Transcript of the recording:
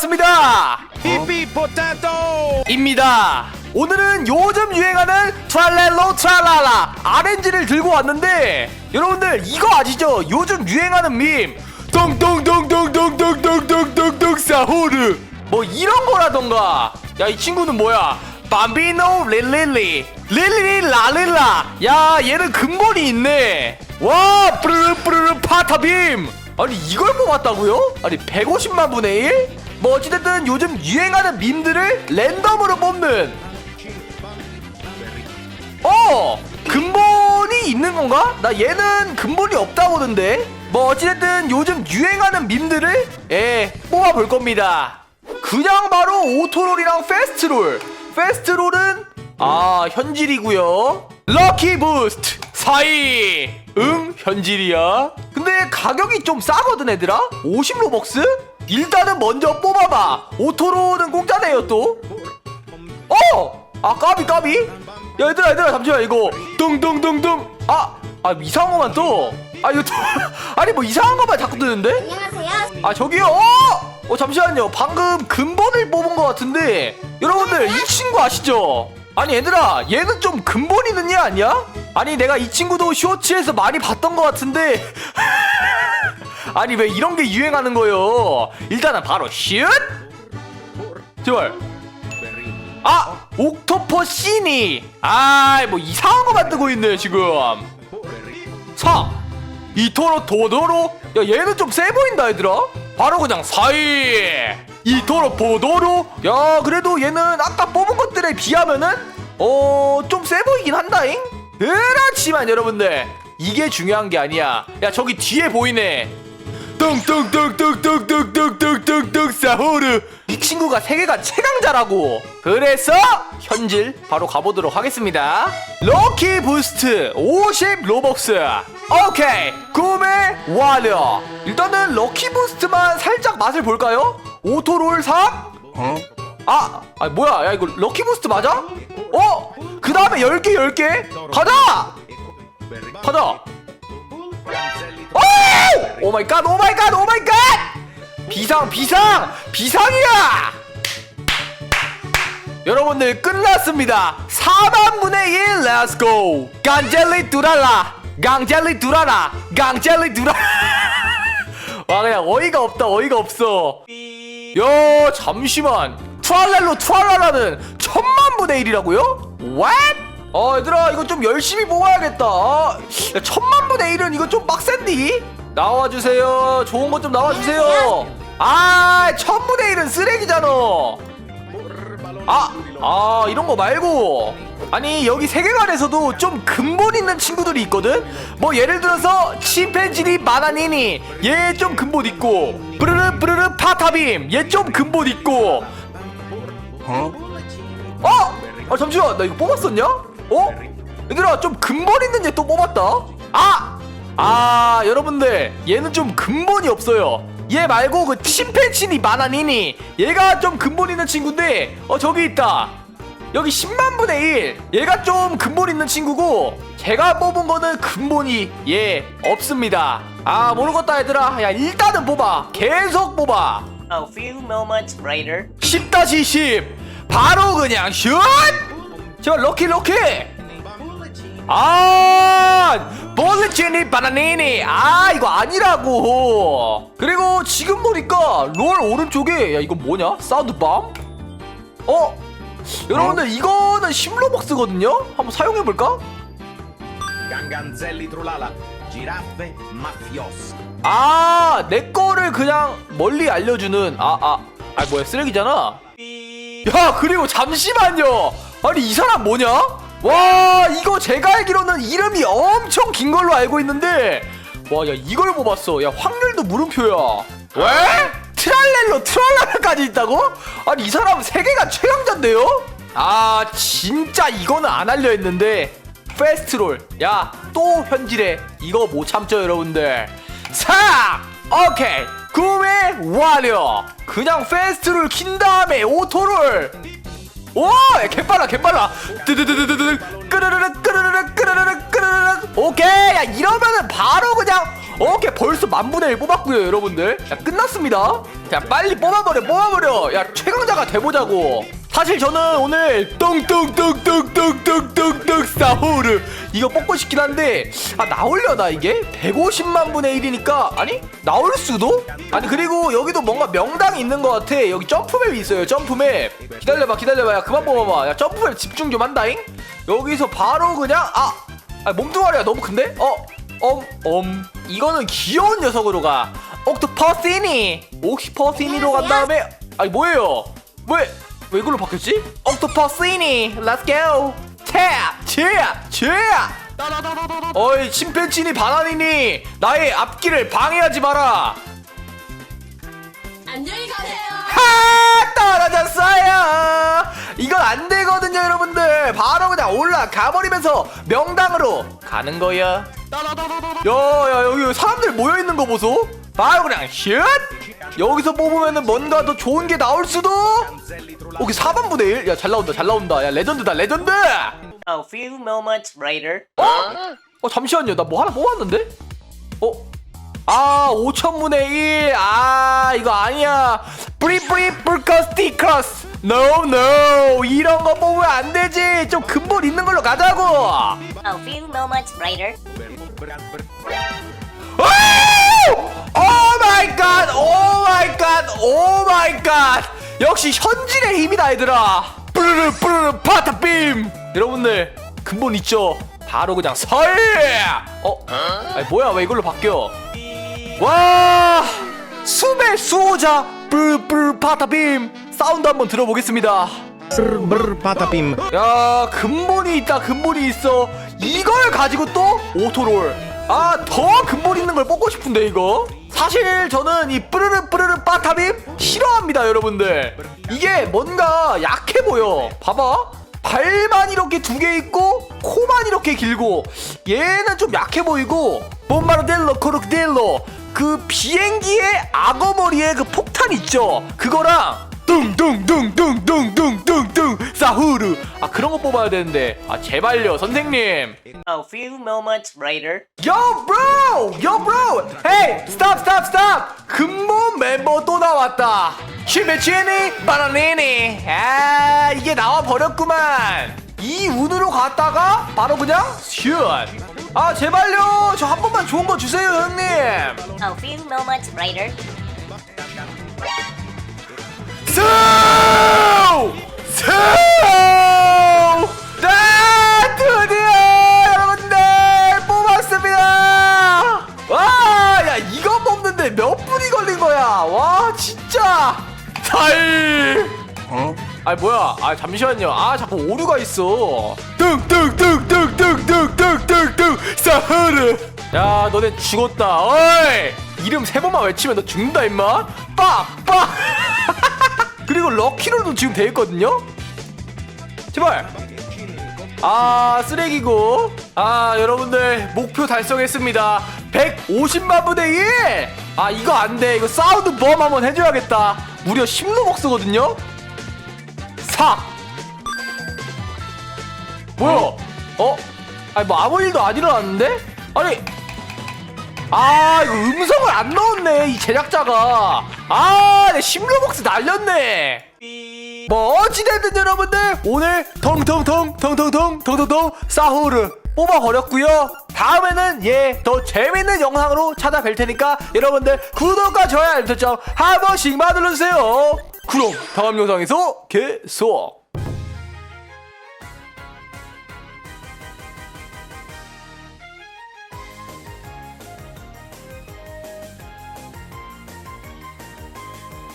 반갑습니다. 히피 포테토 입니다. 오늘은 요즘 유행하는 트랄렐로 트랄라라 RNG를 들고 왔는데 여러분들 이거 아시죠? 요즘 유행하는 밈 똥똥똥똥똥똥똥똥똥똥 사호르 뭐 이런 거라던가 야 이 친구는 뭐야 밤비노 릴릴리 릴리리 라릴라 야 얘는 근본이 있네 와 뿌르르 뿌르르 파타빔 아니 이걸 뽑았다고요? 아니 150만 분의 1? 뭐 어찌됐든 요즘 유행하는 밈들을 랜덤으로 뽑는. 어! 근본이 있는 건가? 나 얘는 근본이 없다고 하던데. 뭐 어찌됐든 요즘 유행하는 밈들을 예 뽑아볼 겁니다. 그냥 바로 오토롤이랑 페스트롤. 페스트롤은 아 현질이고요. 럭키 부스트. 4위 응? 현질이야? 근데 가격이 좀 싸거든 얘들아? 50로벅스? 일단은 먼저 뽑아봐 오토롤은 공짜네요 또 어! 아 까비 까비 야 얘들아 얘들아 잠시만 이거 뚱뚱뚱뚱 아! 아 이상한 거만 또아 이거 또 아니 뭐 이상한 거만 자꾸 뜨는데? 안녕하세요. 아 저기요 어! 어 잠시만요 방금 근본을 뽑은 것 같은데 여러분들 이 친구 아시죠? 아니 얘들아 얘는 좀 근본 있는 얘 아니야? 아니 내가 이 친구도 쇼츠에서 많이 봤던 것 같은데 아니 왜 이런 게 유행하는 거요? 일단은 바로 슛! 제발. 아 옥토퍼 시니 아뭐 이상한 거 만들고 있네 지금. 4 이토로 도도로. 야 얘는 좀 세 보인다 얘들아. 바로 그냥 4위. 이토로 보도로. 야 그래도 얘는 아까 뽑은 것들에 비하면은 어 좀 세 보이긴 한다잉? 그렇지만 여러분들 이게 중요한 게 아니야. 야 저기 뒤에 보이네 뚱뚱뚱뚱뚱뚱뚱뚱뚱뚱 사호르. 이 친구가 세계관 최강자라고. 그래서 현질 바로 가보도록 하겠습니다. 럭키 부스트 50 로벅스. 오케이 구매 완료. 일단은 럭키 부스트만 살짝 맛을 볼까요? 오토롤 3 아, 아 뭐야? 야 이거 럭키 부스트 맞아? 어? 그 다음에 10개 10개? 가자! 가자 오! 오 마이 갓, 오 마이 갓, 오 마이 갓! 비상, 비상! 비상이야! 여러분들 끝났습니다. 4만 분의 1, 렛츠고! 강젤리 두랄라! 강젤리 두라라! 강젤리 두라! 와, 그냥 어이가 없다, 어이가 없어. 야, 잠시만. 투알렐로 투알라라는 천만 분의 1이라고요? What? 어 얘들아 이거 좀 열심히 모아야겠다. 야, 천만 분의 1은 이거 좀 빡센디? 나와주세요. 좋은 것 좀 나와주세요. 아 천분의 1은 쓰레기잖아. 아, 아 이런 거 말고. 아니 여기 세계관에서도 좀 근본 있는 친구들이 있거든? 뭐 예를 들어서 침팬지니 마나니니 얘 좀 근본 있고. 브르르 브르르 파타빔 얘 좀 근본 있고. 어? 아 잠시만. 나 이거 뽑았었냐? 어? 얘들아 좀 근본 있는 얘 또 뽑았다. 아! 아 여러분들 얘는 좀 근본이 없어요. 얘 말고 그 침팬치니 마나니니 얘가 좀 근본 있는 친구인데 어 저기 있다. 여기 10만 분의 1 얘가 좀 근본 있는 친구고 제가 뽑은 거는 근본이 얘 없습니다. 아 모르겠다 얘들아. 야 일단은 뽑아. 계속 뽑아. A few moments later. 10-10 바로 그냥 슛 제발 럭키 럭키! 아 볼리치니 바나니니. 아 이거 아니라고. 그리고 지금 보니까 롤 오른쪽에 야 이거 뭐냐? 사운드밤? 어? 여러분들 이거는 10로벅스거든요? 한번 사용해볼까? 강간젤리 트롤라라 지라페 마피오스 아, 내 거를 그냥 멀리 알려주는 아, 아, 아 뭐야 쓰레기잖아. 야, 그리고 잠시만요. 아니 이 사람 뭐냐? 와, 이거 제가 알기로는 이름이 엄청 긴 걸로 알고 있는데, 와, 야 이걸 뽑았어. 야 확률도 물음표야. 왜? 트랄렐로 트랄라라까지 있다고? 아니 이 사람 세계가 최강자인데요? 아, 진짜 이거는 안 알려 했는데. 페스트롤 야 또 현질해 이거 못 참죠 여러분들 사 오케이 구매 완료 그냥 페스트롤 킨 다음에 오토롤 오 야, 개빨라 개빨라. 뜨드드드드드 끄르르르 끄르르르 끄르르르 끄르르르. 오케이. 야 이러면은 바로 그냥 오케이 벌써 만분의 1 뽑았고요 여러분들. 자 끝났습니다. 자 빨리 뽑아버려 뽑아버려. 야 최강자가 돼보자고 사실 저는 오늘 뚱뚱뚱뚱뚱뚱뚱뚱 사호르 이거 뽑고 싶긴 한데 아 나올려나 이게? 150만 분의 1이니까. 아니 나올 수도? 아니 그리고 여기도 뭔가 명당이 있는 것 같아. 여기 점프맵이 있어요 점프맵. 기다려봐 기다려봐. 야 그만 뽑아봐. 야 점프맵 집중 좀 한다잉. 여기서 바로 그냥 아, 아 몸뚱아리가 너무 큰데? 어 엄, 엄. 이거는 귀여운 녀석으로 가. 옥토퍼시니. 옥토퍼시니로 간 다음에, 아니, 뭐예요? 왜, 왜 이걸로 바뀌었지? 옥토퍼시니. Let's go. 탭, 탭, 탭. 어이, 침팬치니 바나니니. 나의 앞길을 방해하지 마라. 안녕히 가세요. 하! 떨어졌어요! 이건 안 되거든요, 여러분들. 바로 그냥 올라가 버리면서 명당으로 가는 거야. 야, 야, 여기 사람들 모여 있는 거 보소. 바로 그냥 슛! 여기서 뽑으면은 뭔가 더 좋은 게 나올 수도. 오케이, 4번 부대 1. 야, 잘 나온다, 잘 나온다. 야, 레전드다, 레전드! A few moments later. 어? 어, 잠시만요. 나 뭐 하나 뽑았는데? 어? 아, 5천분의 1. 아, 이거 아니야. 브리브리 브커스티커스. No, no. 이런 거 뽑으면 안 되지. 좀 근본 있는 걸로 가자고. A few moments later. 오 마이 갓. 오 마이 갓. 오 마이 갓. 역시 현질의 힘이다, 얘들아. 뿌르르 뿌르르 파타빔. 여러분들, 근본 있죠? 바로 그냥 설. 어? 아니 뭐야? 왜 이걸로 바뀌어? 와 숨의 수호자 뿌르뿌르 파타빔 사운드 한번 들어보겠습니다 brr, patapim. 야 근본이 있다 근본이 있어 이걸 가지고 또 오토롤 아 더 근본 있는 걸 뽑고 싶은데 이거 사실 저는 이 뿌르르 뿌르르 빠타빔 싫어합니다 여러분들. 이게 뭔가 약해 보여. 봐봐. 발만 이렇게 두 개 있고 코만 이렇게 길고 얘는 좀 약해 보이고 봄바르델로 코르크델로 그 비행기의 악어머리에 그 폭탄 있죠? 그거랑 뚱뚱뚱뚱뚱뚱뚱뚱 사후르 아 그런 거 뽑아야 되는데 아 제발요 선생님 A few moments later. Yo bro! Yo bro! Hey! Stop stop stop! 근본 멤버 또 나왔다 시메치니 바나니니 아 이게 나와 버렸구만 이 운으로 갔다가 바로 그냥 슛 아 제발요 저 한 번만 좋은 거 주세요 형님 A few moments later. 네! 드디어 여러분들 뽑았습니다! 와! 야, 이거 뽑는데 몇 분이 걸린 거야? 와, 진짜! 살! 어? 아니, 뭐야? 아, 잠시만요. 아, 자꾸 오류가 있어. 뚱뚱뚱뚱뚱뚱뚱뚱뚱 사흐르! 야, 너네 죽었다. 어이! 이름 세 번만 외치면 너 죽는다, 임마! 빡! 빡! 그리고 럭키로도 지금 돼 있거든요. 제발. 아 쓰레기고. 아 여러분들 목표 달성했습니다. 150만 분의 1. 아 이거 안 돼. 이거 사운드 범 한번 해줘야겠다. 무려 10로벅스거든요. 4. 뭐야? 어? 아니 뭐 아무 일도 안 일어났는데? 아니 아 이거 음성을 안 넣었네 이 제작자가. 아내 10로벅스 날렸네. 뭐 어찌됐든 여러분들. 오늘 텅텅텅 텅텅텅 텅텅텅 사후르 뽑아버렸고요. 다음에는 예 더 재밌는 영상으로 찾아뵐 테니까 여러분들 구독과 좋아요 알림 설정 한 번씩만 눌러주세요. 그럼 다음 영상에서 계속